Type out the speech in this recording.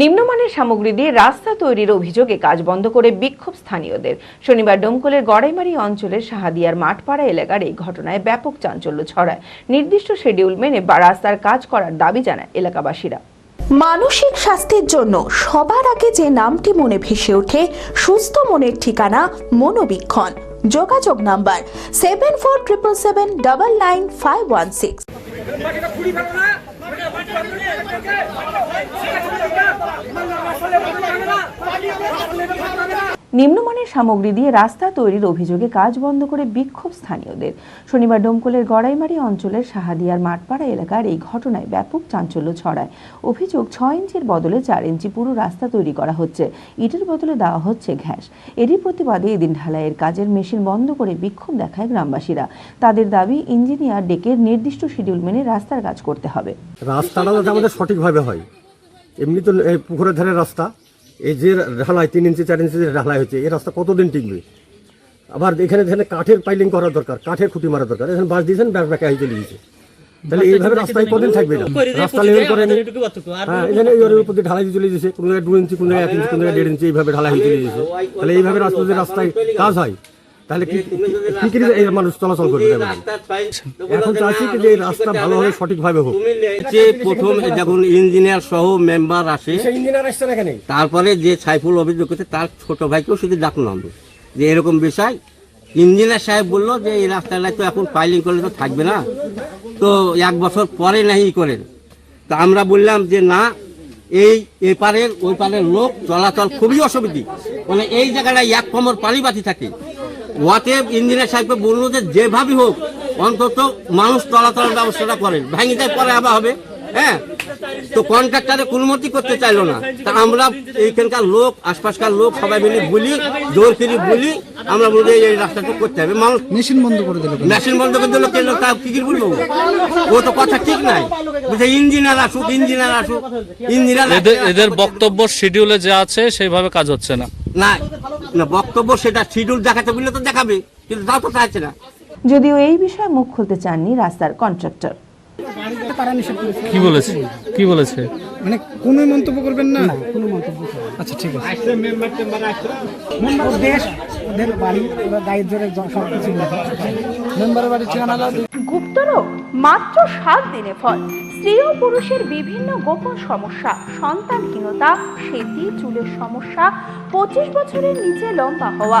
নিম্নমানের সামগ্রী দিয়ে রাস্তা তৈরির অভিযোগে কাজ বন্ধ করে বিক্ষোভ স্থানীয়দের। শনিবার ডোমকলের গড়াইমারি অঞ্চলের সাহাদিয়ার মাঠপাড়া এলাকার এই ঘটনায় ব্যাপক চাঞ্চল্য ছড়ায়। নির্দিষ্ট শিডিউল মেনে রাস্তার কাজ করার দাবি জানায় এলাকাবাসীরা। মানসিক স্বাস্থ্যের জন্য সবার আগে যে নামটি মনে ভেসে ওঠে, সুস্থ মনের ঠিকানা মনোবীক্ষণ। যোগাযোগ number seven four triple seven double nine five one six Ma non নিম্নমানের সামগ্রী দিয়ে রাস্তা তৈরির অভিযোগে কাজ বন্ধ করে বিক্ষোভ স্থানীয়দের। শনিবার ডোমকলের গড়াইমারি অঞ্চলের সাহাদিয়ার মাঠপাড়া এলাকার এই ঘটনায় ব্যাপক চাঞ্চল্য ছড়ায়। অভিযোগ ছয় ইঞ্চির বদলে চার ইঞ্চি পুরো রাস্তা তৈরি করা হচ্ছে। ইটের বদলে দেওয়া হচ্ছে ঘ্যাস। এরই প্রতিবাদে এদিন ঢালাইয়ের কাজের মেশিন বন্ধ করে বিক্ষোভ দেখায় গ্রামবাসীরা। তাদের দাবি, ইঞ্জিনিয়ার ডেকে নির্দিষ্ট শিডিউল মেনে রাস্তার কাজ করতে হবে। রাস্তাটা যাতে আমাদের সঠিকভাবে হয়। এমনি তো পুকুরের ধারে রাস্তা। এই যে ঢালাই তিন ইঞ্চি চার ইঞ্চি যে ঢালাই হচ্ছে এই রাস্তা কতদিন টিকবে? আবার এখানে এখানে কাঠের পাইলিং করার দরকার কাঠের খুঁটি মারা দরকার এখানে বাস দিয়েছেন ব্যাগ ব্যাকে হয়ে চলে গেছে। তাহলে এইভাবে রাস্তায় কদিন থাকবে না রাস্তা লেভেল করেনি। হ্যাঁ এখানে এর উপর ঢালাই দিয়ে চলে যেছে কোনো জায়গায় দু ইঞ্চি কোনো জায়গায় এক ইঞ্চি কোনো জায়গায় দেড় ইঞ্চি এইভাবে ঢালাই হয়ে চলে যেছে তাহলে এইভাবে রাস্তা যে রাস্তায় কাজ হয়। তাহলে কি কি মানুষ চলাচল করবে? এখন চাচ্ছি যে এই রাস্তা ভালোভাবে সঠিকভাবে হোক। যে প্রথম যখন ইঞ্জিনিয়ার সহ মেম্বার আসে। ইঞ্জিনিয়ার আসছে না তারপরে যে সাইফুল অভিযোগ করছে তার ছোট ভাইকেও শুধু ডাকলাম যে এরকম বিষয় ইঞ্জিনিয়ার সাহেব বলল যে এই রাস্তাটা তো এখন ফাইলিং করলে তো থাকবে না। তো এক বছর পরে নাহি করেন। তা আমরা বললাম যে না এই এপারের ওই পারের লোক চলাচল খুবই অসুবিধি। মানে এই জায়গাটায় এক কোমর পানি বাতি থাকে। ওয়াতে ইঞ্জিনিয়ার সাহেবকে বলল যে যেভাবে হোক অন্তত মানুষ চলাচলের ব্যবস্থাটা করেন। ভেঙে যায় পরে আবার হবে হ্যাঁ? তো কন্ট্রাক্টারে কোনো মতি করতে চাইলো না। তা আমরা এইখানকার লোক আশপাশকার লোক সবাই মিলে বলি জোর ফিরি বলি আমরা বলি এই রাস্তাটা করতে হবে। মানুষ মেশিন বন্ধ করে দিল? মেশিন বন্ধ করে দিল কেন? তা কি কি বলব? ও তো কথা ঠিক নাই। বলছে ইঞ্জিনিয়ার আসুক ইঞ্জিনিয়ার আসুক ইঞ্জিনিয়ার এদের এদের বক্তব্য শিডিউলে যে আছে সেইভাবে কাজ হচ্ছে না না। না বক্তব্য সেটা শিডিউল দেখাতে বললে তো দেখাবে, কিন্তু তাও তো চাইছে না। যদিও এই বিষয়ে মুখ খুলতে চাননি রাস্তার কন্ট্রাক্টর তারা নিষেধ করেছে কি বলেছে? কি বলেছে? মানে কোনো মন্তব্য করবেন না? কোনো মন্তব্য আচ্ছা ঠিক আছে। মেম্বার দেশ ওদের বাড়ি ওরা গায়ের জোরে সব কিছু মেম্বারের বাড়ি ঠিকানা দাও গুপ্তরোগ মাত্র সাত দিনে ফল। স্ত্রী ও পুরুষের বিভিন্ন গোপন সমস্যা সন্তানহীনতা সেতি চুলের সমস্যা পঁচিশ বছরের নিচে লম্বা হওয়া